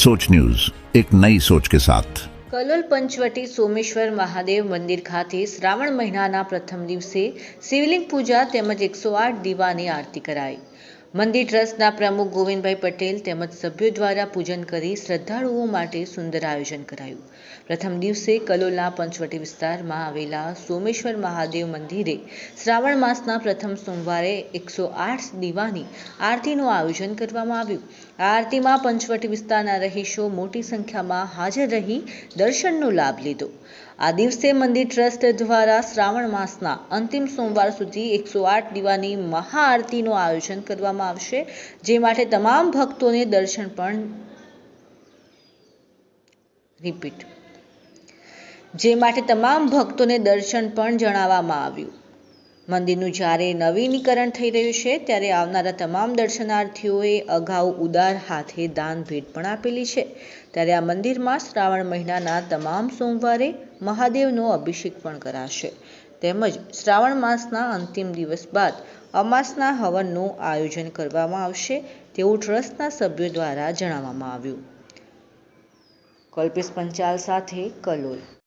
सोच न्यूज एक नई सोच के साथ કલોલ પંચવટી સોમેશ્વર મહાદેવ મંદિર ખાતે શ્રાવણ મહિનાના પ્રથમ દિવસે શિવલિંગ પૂજા તેમજ એકસો આઠ દીવાની આરતી કરાઈ મંદિર ટ્રસ્ટના પ્રમુખ ગોવિંદભાઈ પટેલ તેમજ સભ્યો દ્વારા પૂજન કરી શ્રદ્ધાળુઓ માટે સુંદર આયોજન કરાયું. પ્રથમ દિવસે કલોલના પંચવટી વિસ્તારમાં આવેલા સોમેશ્વર મહાદેવ મંદિરે શ્રાવણ માસના પ્રથમ સોમવારે એકસો આઠ દીવાની આરતીનું આયોજન કરવામાં આવ્યું. આ આરતીમાં પંચવટી વિસ્તારના રહીશો મોટી સંખ્યામાં હાજર રહી દર્શનનો લાભ લીધો. આ દિવસે મંદિર ટ્રસ્ટ દ્વારા શ્રાવણ માસના અંતિમ સોમવાર સુધી એકસો આઠ દીવાની મહાઆરતીનું આયોજન કરવામાં આવશે, જે માટે તમામ ભક્તોને દર્શન પણ રિપીટ જે માટે તમામ ભક્તોને દર્શન પણ જણાવવામાં આવ્યું. મંદિરનું જ્યારે નવીનીકરણ થઈ રહ્યું છે, ત્યારે આવનારા તમામ દર્શનાર્થીઓએ અગાઉ ઉદાર હાથે દાન ભેટ પણ આપેલી છે. ત્યારે આ મંદિરમાં શ્રાવણ મહિનાના તમામ સોમવારે મહાદેવનો અભિષેક પણ કરાશે. તેમજ શ્રાવણ માસના અંતિમ દિવસ બાદ અમાસના હવનનું આયોજન કરવામાં આવશે તેવું ટ્રસ્ટના સભ્યો દ્વારા જણાવવામાં આવ્યું. કલ્પેશ પંચાલ સાથે કલોલ.